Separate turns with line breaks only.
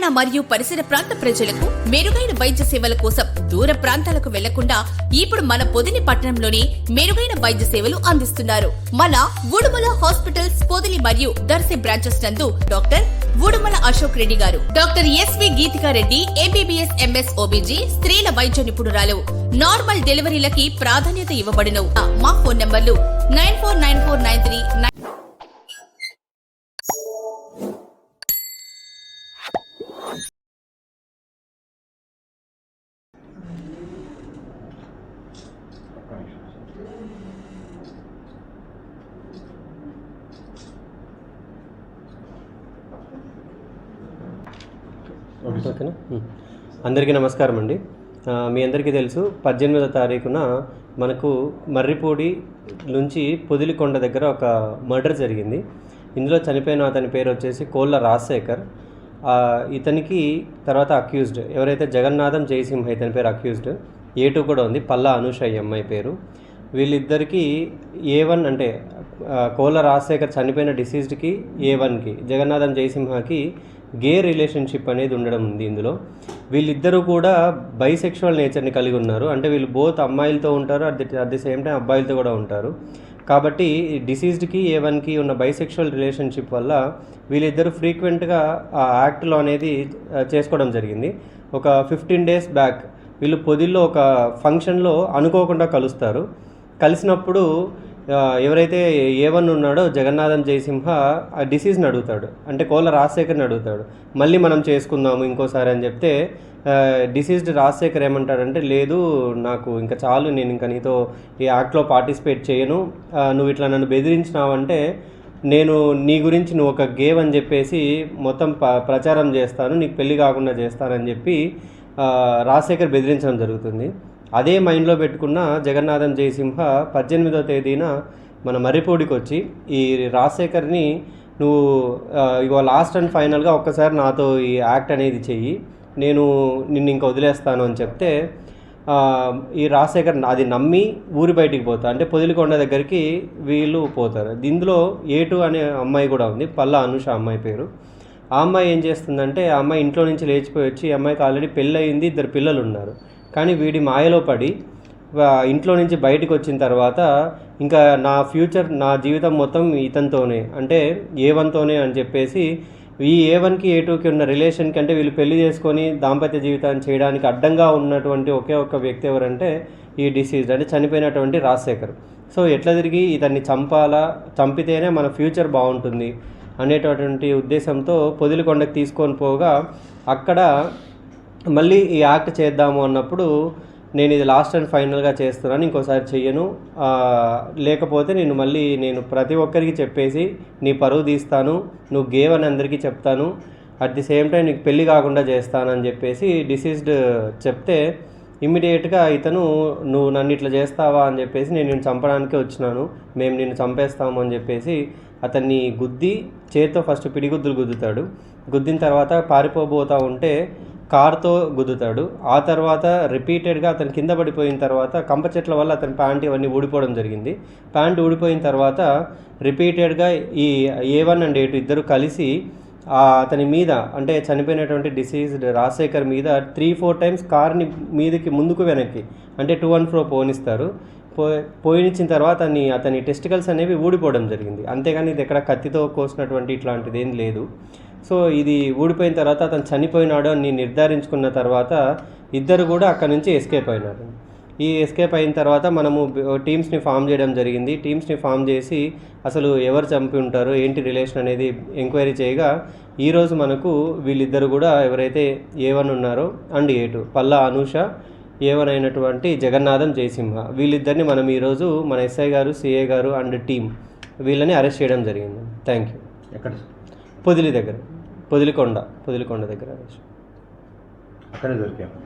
తెలంగాణ మరియు పరిసర ప్రాంత ప్రజలకు మెరుగైన వైద్య సేవల కోసం దూర ప్రాంతాలకు వెళ్ళకుండా ఇప్పుడు మన పొదిలి పట్టణంలోని మెరుగైన వైద్య సేవలు అందిస్తున్నారు. మన ఉడుమల హాస్పిటల్స్ పొదిలి మరియు దర్శి బ్రాంచెస్ నందు డాక్టర్ ఉడుమల అశోక్ రెడ్డి గారు. Doctor SV Geethika Reddy MBBS MS OBG స్త్రీల వైద్య నిపుణురాలు. నార్మల్ డెలివరీలకి ప్రాధాన్యత ఇవ్వబడును. మా ఫోన్ నంబర్లు nine four nine four nine three
ఓకేనా అందరికీ నమస్కారం అండి. మీ అందరికీ తెలుసు పద్దెనిమిదో తారీఖున మనకు మర్రిపూడి నుంచి పొదిలికొండ దగ్గర ఒక మర్డర్ జరిగింది. ఇందులో చనిపోయిన అతని పేరు వచ్చేసి కోళ్ళ రాజశేఖర్. ఇతనికి తర్వాత అక్యూజ్డ్ ఎవరైతే జగన్నాథం జయసింహ ఇతని పేరు అక్యూజ్డ్ ఏ టూ కూడా ఉంది. పల్లా అనుష ఈ అమ్మాయి పేరు. వీళ్ళిద్దరికీ ఏ వన్ అంటే కోల రాజశేఖర్ చనిపోయిన డిసీజ్డ్కి ఏ వన్కి జగన్నాథం జయసింహకి గే రిలేషన్షిప్ అనేది ఉండడం ఉంది ఇందులో. వీళ్ళిద్దరూ కూడా బైసెక్షువల్ నేచర్ని కలిగి ఉన్నారు. అంటే వీళ్ళు బోత్ అమ్మాయిలతో ఉంటారు at the at the same time అబ్బాయిలతో కూడా ఉంటారు. కాబట్టి డిసీజ్డ్కి ఏ వన్కి ఉన్న బైసెక్షువల్ రిలేషన్షిప్ వల్ల వీళ్ళిద్దరూ ఫ్రీక్వెంట్గా ఆ యాక్ట్లో అనేది చేసుకోవడం జరిగింది. ఒక ఫిఫ్టీన్ డేస్ బ్యాక్ వీళ్ళు పొదిల్లో ఒక ఫంక్షన్లో అనుకోకుండా కలుస్తారు. కలిసినప్పుడు ఎవరైతే ఏవన్ ఉన్నాడో జగన్నాథం జయసింహ ఆ డిసీజ్ని అడుగుతాడు. అంటే కోళ్ళ రాజశేఖర్ని అడుగుతాడు. మళ్ళీ మనం చేసుకుందాము ఇంకోసారి అని చెప్తే డిసీజ్డ్ రాజశేఖర్ ఏమంటాడంటే లేదు నాకు ఇంకా చాలు నేను ఇంకా నీతో ఈ యాక్ట్లో పార్టిసిపేట్ చేయను. నువ్వు ఇట్లా నన్ను బెదిరించినావంటే నేను నీ గురించి నువ్వు ఒక గేవ్ అని చెప్పేసి మొత్తం ప ప్రచారం చేస్తాను. నీకు పెళ్ళి కాకుండా చేస్తానని చెప్పి రాజశేఖర్ బెదిరించడం జరుగుతుంది. అదే మైండ్లో పెట్టుకున్న జగన్నాథం జయసింహ పద్దెనిమిదో తేదీన మన మర్రిపూడికి వచ్చి ఈ రాజశేఖర్ని నువ్వు ఆ, ఇగో లాస్ట్ అండ్ ఫైనల్గా ఒక్కసారి నాతో ఈ యాక్ట్ అనేది చెయ్యి. నేను నిన్ను ఇంక వదిలేస్తాను అని చెప్తే ఈ రాజశేఖర్ అది నమ్మి ఊరి బయటికి పోతా. అంటే పొదిలికొండ దగ్గరికి వీళ్ళు పోతారు. ఇందులో ఏటు అనే అమ్మాయి కూడా ఉంది. పల్లా అనుష అమ్మాయి పేరు. ఆ అమ్మాయి ఏం చేస్తుందంటే ఆ అమ్మాయి ఇంట్లో నుంచి లేచిపోయి వచ్చి ఈ అమ్మాయికి ఆల్రెడీ పెళ్ళి అయింది ఇద్దరు పిల్లలు ఉన్నారు కానీ వీడి మాయలో పడి ఇంట్లో నుంచి బయటకు వచ్చిన తర్వాత ఇంకా నా ఫ్యూచర్ నా జీవితం మొత్తం ఇతనితోనే. అంటే ఏ వన్తోనే అని చెప్పేసి ఈ ఏ వన్కి ఏ టూకి ఉన్న రిలేషన్కి అంటే వీళ్ళు పెళ్ళి చేసుకొని దాంపత్య జీవితాన్ని చేయడానికి అడ్డంగా ఉన్నటువంటి ఒకే ఒక్క వ్యక్తి ఎవరంటే ఈ డిసీజ్ అంటే చనిపోయినటువంటి రాజశేఖర్. సో ఎట్లా తిరిగి ఇతన్ని చంపాలా చంపితేనే మన ఫ్యూచర్ బాగుంటుంది. అనేటటువంటి ఉద్దేశంతో పొదిలికొండకు తీసుకొని పోగా అక్కడ మళ్ళీ ఈ యాక్ట్ చేద్దాము అన్నప్పుడు నేను ఇది లాస్ట్ అండ్ ఫైనల్గా చేస్తున్నాను ఇంకోసారి చెయ్యను. లేకపోతే నేను మళ్ళీ నేను ప్రతి ఒక్కరికి చెప్పేసి నీ పరువు తీస్తాను నువ్వు గేవ్ అని అందరికీ చెప్తాను అట్ ది సేమ్ టైం నీకు పెళ్ళి కాకుండా చేస్తానని చెప్పేసి డిసీజ్డ్ చెప్తే ఇమ్మీడియట్గా ఇతను నువ్వు నన్ను ఇట్లా చేస్తావా? అని చెప్పేసి నేను నిన్ను చంపడానికే వచ్చినాను. మేము నిన్ను చంపేస్తాము అని చెప్పేసి అతన్ని గుద్ది చేత్తో ఫస్ట్ పిడిగుద్దులు గుద్దుతాడు. గుద్దిన తర్వాత పారిపోబోతా ఉంటే కార్తో గుద్దుతాడు. ఆ తర్వాత రిపీటెడ్గా అతను కింద పడిపోయిన తర్వాత కంప చెట్ల వల్ల అతని ప్యాంట్ ఇవన్నీ ఊడిపోవడం జరిగింది. ప్యాంట్ ఊడిపోయిన తర్వాత రిపీటెడ్గా ఈ A one and A two ఇద్దరు కలిసి అతని మీద అంటే చనిపోయినటువంటి డిసీజ్డ్ రాజశేఖర్ మీద త్రీ ఫోర్ టైమ్స్ కార్ని మీదకి ముందుకు వెనక్కి అంటే టూ అండ్ ఫ్రో పోనిస్తారు. పో పోయినిచ్చిన తర్వాత అతని అతని టెస్టికల్స్ అనేవి ఊడిపోవడం జరిగింది. అంతేగాని ఇది ఎక్కడ కత్తితో కోసినటువంటి ఇట్లాంటిది ఏం లేదు. సో ఇది ఊడిపోయిన తర్వాత అతను చనిపోయినాడు అని నిర్ధారించుకున్న తర్వాత ఇద్దరు కూడా అక్కడ నుంచి ఎస్కేప్ అయినారు. ఈ ఎస్కేప్ అయిన తర్వాత మనము టీమ్స్ని ఫామ్ చేయడం జరిగింది. టీమ్స్ని ఫామ్ చేసి అసలు ఎవరు చంపి ఉంటారో ఏంటి రిలేషన్ అనేది ఎంక్వైరీ చేయగా ఈరోజు మనకు వీళ్ళిద్దరు కూడా ఎవరైతే ఏ వన్ ఉన్నారో and A two Palla Anusha A one అయినటువంటి జగన్నాథం జయసింహ వీళ్ళిద్దరిని మనం ఈరోజు మన ఎస్ఐ గారు సిఏ గారు అండ్ టీం వీళ్ళని అరెస్ట్ చేయడం జరిగింది. థ్యాంక్ యూ
ఎక్కడ?
పొదిలి దగ్గర పొదిలికొండ పొదిలికొండ దగ్గర అరెస్ట్
అక్కడే దొరికాము